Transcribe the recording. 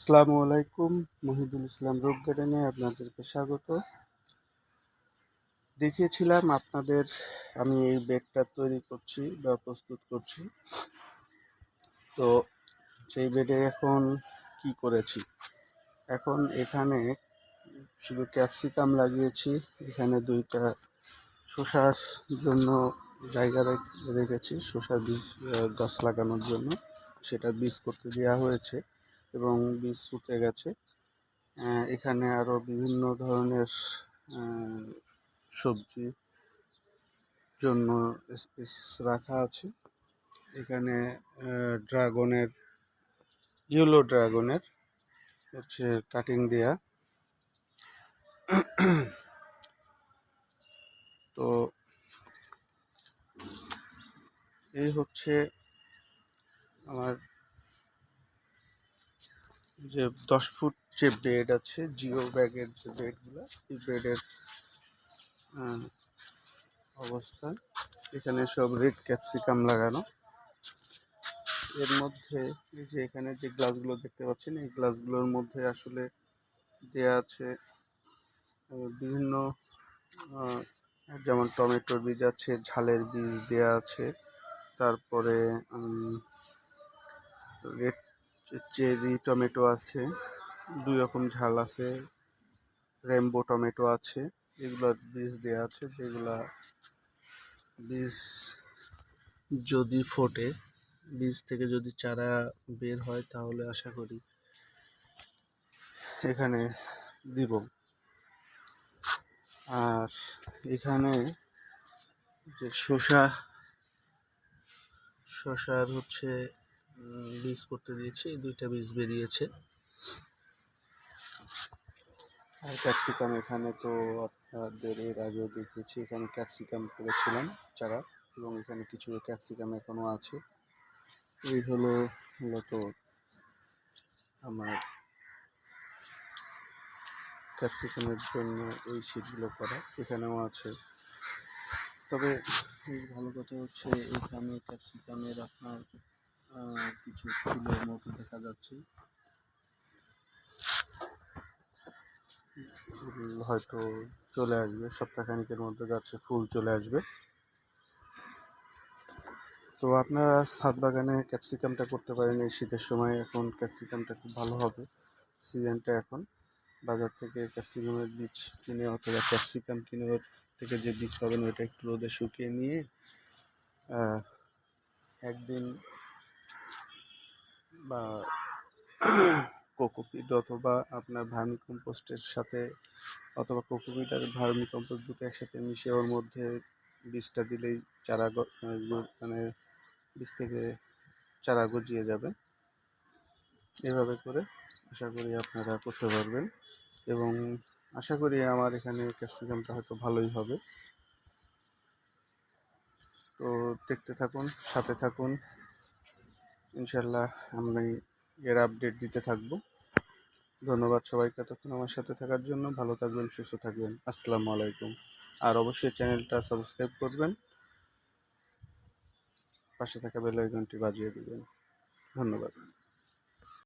আসসালামু আলাইকুম, মহিদুল ইসলাম রোগ গার্ডেনে আপনাদেরকে স্বাগত। দেখিয়েছিলাম আপনাদের আমি এই বেডটা তৈরি করছি বা প্রস্তুত করছি। তো সেই বেডে এখন কি করেছি? এখন এখানে শুধু ক্যাপসিকাম লাগিয়েছি, এখানে দুইটা শসার জন্য জায়গা রেখ- রেখেছি, শসার বীজ গাছ লাগানোর জন্য। সেটা বীজ করতে দেওয়া হয়েছে। এবং বীজ ফুটে গেছে। এখানে আরও বিভিন্ন ধরনের সবজি জন্য স্পেস রাখা আছে। এখানে ড্রাগনের ইয়েলো ড্রাগনের হচ্ছে কাটিং দেয়া। তো এই হচ্ছে আমার যে দশ ফুট যে বেড আছে জিও ব্যাগের যে বেডগুলো এই বেডের অবস্থা এখানে সব রেড ক্যাপসিকাম লাগানো। এর মধ্যে এই যে এখানে যে গ্লাসগুলো দেখতে পাচ্ছেন, এই গ্লাসগুলোর মধ্যে আসলে দেয়া আছে বিভিন্ন যেমন টমেটোর বীজ আছে, ঝালের বীজ দেয়া আছে, তারপরে রেড চেরি টমেটো আছে, দুই রকম ঝাল আছে, রেমবো টমেটো আছে এগুলোর বীজ দেওয়া আছে, যেগুলা বীজ যদি ফোটে, বীজ থেকে যদি চারা বের হয় তাহলে আশা করি এখানে দিব। আর এখানে যে শসা, শসার হচ্ছে বীজ করতে দিয়েছি। এই দুইটা বীজ বেরিয়েছে। আর ক্যাপসিকাম এখানে তো আপনাদের এর আগেও দেখিয়েছি, এখানে ক্যাপসিকাম করেছিলাম চারা এবং এখানে কিছু ক্যাপসিকাম এখনও আছে। এই হলো মূলত আমার ক্যাপসিকামের জন্য এই শীটগুলো করা। এখানেও আছে। তবে ভালো কথা হচ্ছে, এখানে ক্যাপসিকামের আপনার কিছু ফুলের মতো দেখা যাচ্ছে। হয়তো চলে আসবে, সপ্তাহখানিকের মধ্যে গাছে ফুল চলে আসবে। তো আপনারা ছাদ বাগানে ক্যাপসিকামটা করতে পারেন এই শীতের সময়, এখন ক্যাপসিকামটা খুব ভালো হবে, সিজনটা এখন। বাজার থেকে ক্যাপসিকামের বীজ কিনে অথবা ক্যাপসিকাম কিনে থেকে যে বীজ পাবেন ওটা একটু রোদে শুকিয়ে নিয়ে একদিন বা কোকোপিট অথবা আপনার ভার্মি কম্পোস্টের সাথে অথবা কোকোপিট আর ভার্মি কম্পোস্ট দুটো একসাথে মিশিয়ে ওর মধ্যে বীজটা দিলেই চারা মানে বীজ থেকে চারা গজিয়ে যাবে। এভাবে করে আশা করি আপনারা করতে পারবেন এবং আশা করি আমার এখানে ক্যাপসিকামটা হয়তো ভালোই হবে। তো দেখতে থাকুন সাথে থাকুন ইনশাল্লাহ আমি এর আপডেট দিতে থাকব। ধন্যবাদ সবাইকে এতক্ষণ আমার সাথে থাকার জন্য। ভালো থাকবেন, সুস্থ থাকবেন। আসসালামু আলাইকুম। আর অবশ্যই চ্যানেলটা সাবস্ক্রাইব করবেন। পাশে থাকা বেল বাজিয়ে দেবেন। ধন্যবাদ।